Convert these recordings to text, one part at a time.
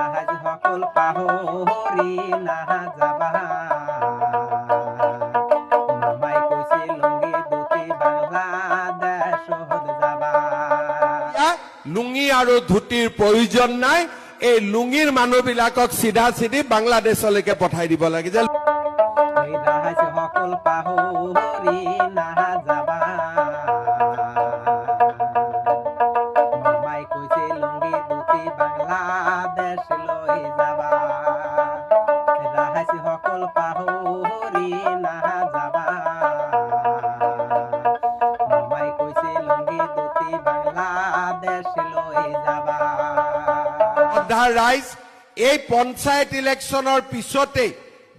জাহাজ সকল পাহৰি না যাবা। মামাই কৈছে লুঙ্গি দুটি যাবা। এতিয়া লুঙি আৰু ধুতিৰ প্ৰয়োজন নাই। এই লুঙিৰ মানুহবিলাকক চিধা চিধি বাংলাদেশলৈকে পঠাই দিব লাগে। যে সকল পাহৰি না যাবা। শ্ৰদ্ধা ৰাইজ এই পঞ্চায়ত ইলেকশ্যনৰ পিছতেই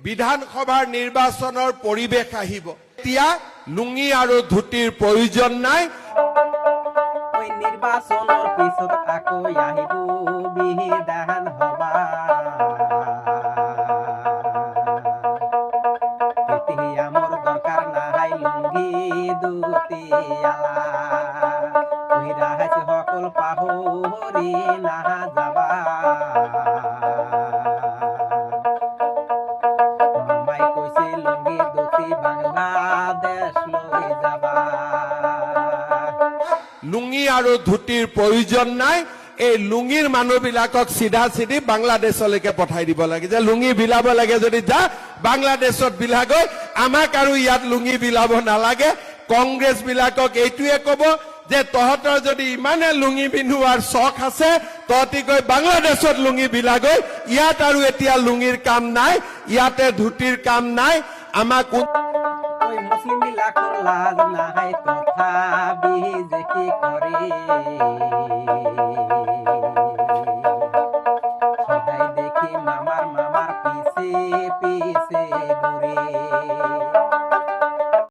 বিধানসভাৰ নিৰ্বাচনৰ পৰিৱেশ আহিব। এতিয়া লুঙি আৰু ধুতিৰ প্ৰয়োজন নাই। ওই নির্বাচনের পিছত আকৌ আহিব বিধান হবা তেতিয়া নাই লুঙ্গি দুটি ওই সকল পাহৰি না যাবা। কৈছে লুঙ্গি দুটি বাংলাদেশ লৈ যাবা। লুঙি আৰু ধুতিৰ প্ৰয়োজন নাই। এই লুঙিৰ মানুহবিলাকক চিধা চিধি বাংলাদেশলৈকে পঠাই দিব লাগে। যে লুঙি বিলাব লাগে যদি যা, বাংলাদেশত বিলাগৈ। আমাক আৰু ইয়াত লুঙি বিলাব নালাগে। কংগ্ৰেছ বিলাকক এইটোৱে কব যে তহঁতৰ যদি ইমানে লুঙি পিন্ধোৱাৰ চখ আছে, তহঁতি গৈ বাংলাদেশত লুঙি বিলাগৈ। ইয়াত আৰু এতিয়া লুঙিৰ কাম নাই, ইয়াতে ধুতিৰ কাম নাই। আমাক মুসলিম বিলাকৰ লাজ নাই, তথাপি যে কি